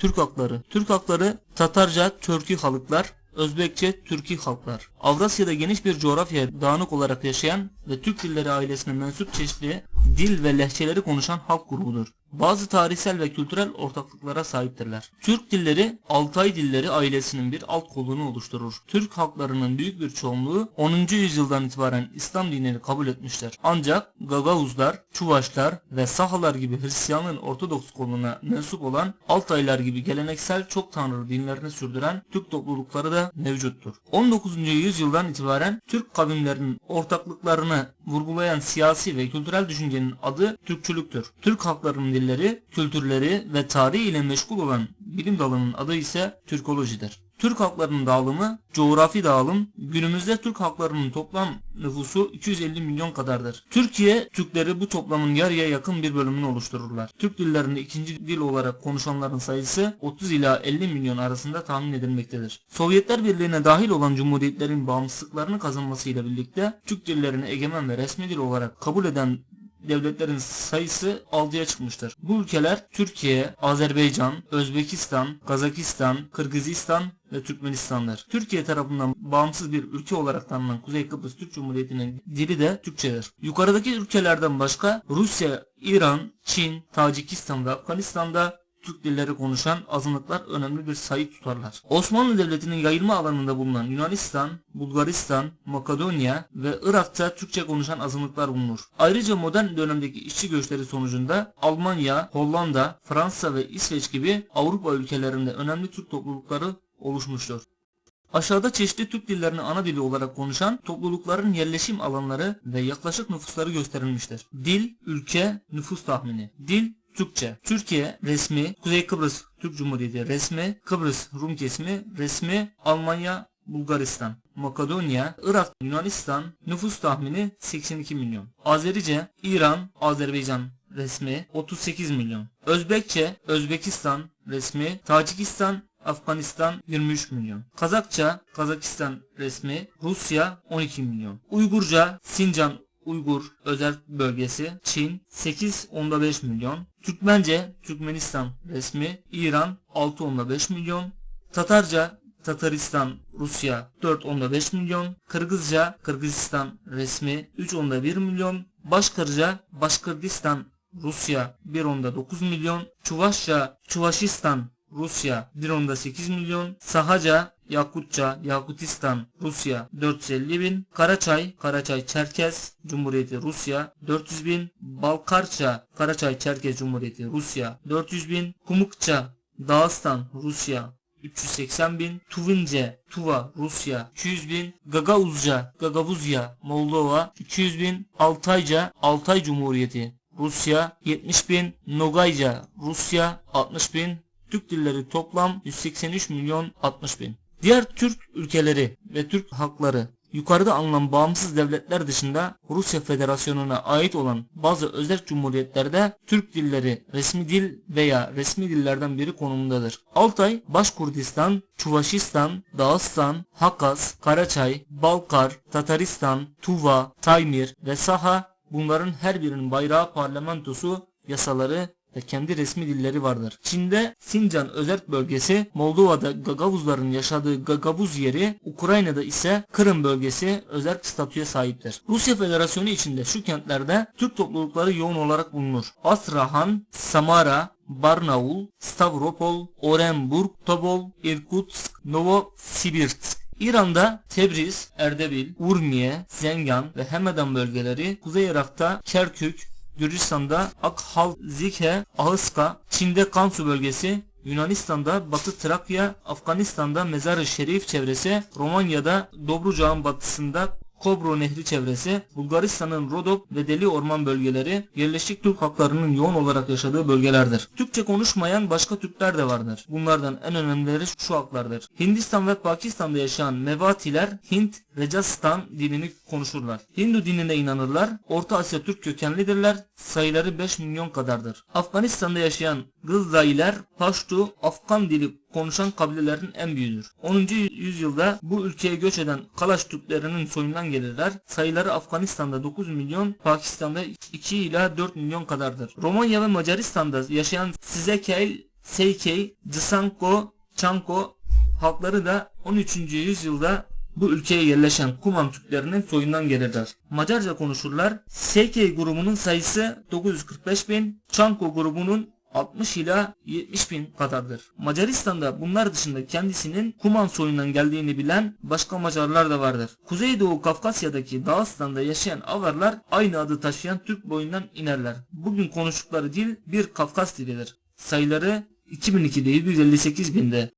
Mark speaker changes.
Speaker 1: Türk halkları. Türk halkları Tatarca, Türkü halklar, Özbekçe, Türki halklar. Avrasya'da geniş bir coğrafyaya dağınık olarak yaşayan ve Türk dilleri ailesine mensup çeşitli dil ve lehçeleri konuşan halk grubudur. Bazı tarihsel ve kültürel ortaklıklara sahiptirler. Türk dilleri Altay dilleri ailesinin bir alt kolunu oluşturur. Türk halklarının büyük bir çoğunluğu 10. yüzyıldan itibaren İslam dinini kabul etmiştir. Ancak Gagavuzlar, Çuvaşlar ve Sahalar gibi Hristiyanlığın Ortodoks koluna mensup olan Altaylar gibi geleneksel çok tanrı dinlerini sürdüren Türk toplulukları da mevcuttur. 19. yüzyıldan itibaren Türk kavimlerinin ortaklıklarını vurgulayan siyasi ve kültürel düşüncenin adı Türkçülüktür. Türk halklarının dilleri, kültürleri ve tarihi ile meşgul olan bilim dalının adı ise Türkolojidir. Türk halklarının dağılımı, coğrafi dağılım, günümüzde Türk halklarının toplam nüfusu 250 milyon kadardır. Türkiye, Türkleri bu toplamın yarıya yakın bir bölümünü oluştururlar. Türk dillerinde ikinci dil olarak konuşanların sayısı 30 ila 50 milyon arasında tahmin edilmektedir. Sovyetler Birliği'ne dahil olan cumhuriyetlerin bağımsızlıklarını kazanmasıyla birlikte Türk dillerini egemen ve resmi dil olarak kabul eden devletlerin sayısı 6'ya çıkmıştır. Bu ülkeler Türkiye, Azerbaycan, Özbekistan, Kazakistan, Kırgızistan ve Türkmenistan'dır. Türkiye tarafından bağımsız bir ülke olarak tanınan Kuzey Kıbrıs Türk Cumhuriyeti'nin dili de Türkçedir. Yukarıdaki ülkelerden başka Rusya, İran, Çin, Tacikistan ve Afganistan'da Türk dilleri konuşan azınlıklar önemli bir sayı tutarlar. Osmanlı Devleti'nin yayılma alanında bulunan Yunanistan, Bulgaristan, Makedonya ve Irak'ta Türkçe konuşan azınlıklar bulunur. Ayrıca modern dönemdeki işçi göçleri sonucunda Almanya, Hollanda, Fransa ve İsveç gibi Avrupa ülkelerinde önemli Türk toplulukları oluşmuştur. Aşağıda çeşitli Türk dillerini ana dili olarak konuşan toplulukların yerleşim alanları ve yaklaşık nüfusları gösterilmiştir. Dil, ülke, nüfus tahmini. Dil, Türkçe. Türkiye resmi, Kuzey Kıbrıs Türk Cumhuriyeti resmi, Kıbrıs Rum kesimi resmi, Almanya, Bulgaristan, Makedonya, Irak, Yunanistan nüfus tahmini 82 milyon. Azerice, İran, Azerbaycan resmi 38 milyon. Özbekçe, Özbekistan resmi, Tacikistan, Afganistan 23 milyon. Kazakça, Kazakistan resmi, Rusya 12 milyon. Uygurca, Sincan Uygur özel bölgesi, Çin 8.5 milyon. Türkmence, Türkmenistan resmi, İran 6.5 milyon. Tatarca, Tataristan, Rusya 4.5 milyon. Kırgızca, Kırgızistan resmi 3.1 milyon. Başkırca, Başkırdistan, Rusya 1.9 milyon. Çuvaşça, Çuvaşistan, Rusya 1.8 milyon. Sahaca, Yakutça, Yakutistan, Rusya 450 bin, Karaçay, Karaçay Çerkez Cumhuriyeti Rusya 400 bin, Balkarça, Karaçay Çerkez Cumhuriyeti Rusya 400 bin, Kumukça, Dağıstan Rusya 380 bin, Tuvince, Tuva, Rusya 200 bin, Gagauzca, Gagavuzya, Moldova 200 bin, Altayca, Altay Cumhuriyeti Rusya 70 bin, Nogayca, Rusya 60 bin, Türk dilleri toplam 183 milyon 60 bin. Diğer Türk ülkeleri ve Türk halkları yukarıda alınan bağımsız devletler dışında Rusya Federasyonu'na ait olan bazı özel cumhuriyetlerde Türk dilleri resmi dil veya resmi dillerden biri konumundadır. Altay, Başkurdistan, Çuvaşistan, Dağıstan, Hakaz, Karaçay, Balkar, Tataristan, Tuva, Taymir ve Saha bunların her birinin bayrağı parlamentosu, yasaları ve kendi resmi dilleri vardır. Çin'de Sincan özerk bölgesi, Moldova'da Gagavuzların yaşadığı Gagavuz yeri, Ukrayna'da ise Kırım bölgesi özerk statüye sahiptir. Rusya Federasyonu içinde şu kentlerde Türk toplulukları yoğun olarak bulunur. Astrahan, Samara, Barnaul, Stavropol, Orenburg, Tobol, Irkutsk, Novosibirsk. İran'da Tebriz, Erdebil, Urmiye, Zengan ve Hemedan bölgeleri, Kuzey Irak'ta Kerkük, Gürcistan'da Akhalzike, Ahıska, Çin'de Kansu bölgesi, Yunanistan'da Batı Trakya, Afganistan'da Mezar-ı Şerif çevresi, Romanya'da Dobruca'nın batısında Kobro Nehri çevresi, Bulgaristan'ın Rodop ve Deli Orman bölgeleri yerleşik Türk halklarının yoğun olarak yaşadığı bölgelerdir. Türkçe konuşmayan başka Türkler de vardır. Bunlardan en önemlileri şu halklardır. Hindistan ve Pakistan'da yaşayan Mevatiler Hint, Rajasthan dilini konuşurlar. Hindu dinine inanırlar. Orta Asya Türk kökenlidirler. Sayıları 5 milyon kadardır. Afganistan'da yaşayan Gızdailer Paştu, Afgan dili konuşan kabilelerin en büyüğüdür. 10. yüzyılda bu ülkeye göç eden Kalaş Türklerinin soyundan gelirler. Sayıları Afganistan'da 9 milyon, Pakistan'da 2 ila 4 milyon kadardır. Romanya ve Macaristan'da yaşayan Sizekel Seikei, Dzanko, Chanko halkları da 13. yüzyılda bu ülkeye yerleşen Kuman Türklerinin soyundan gelirler. Macarca konuşurlar. Seikei grubunun sayısı 945 bin, Chanko grubunun 60 ila 70 bin kadardır. Macaristan'da bunlar dışında kendisinin Kuman soyundan geldiğini bilen başka Macarlar da vardır. Kuzeydoğu Kafkasya'daki Dağıstan'da yaşayan Avarlar aynı adı taşıyan Türk boyundan inerler. Bugün konuştukları dil bir Kafkas dilidir. Sayıları 2002'de 758 binde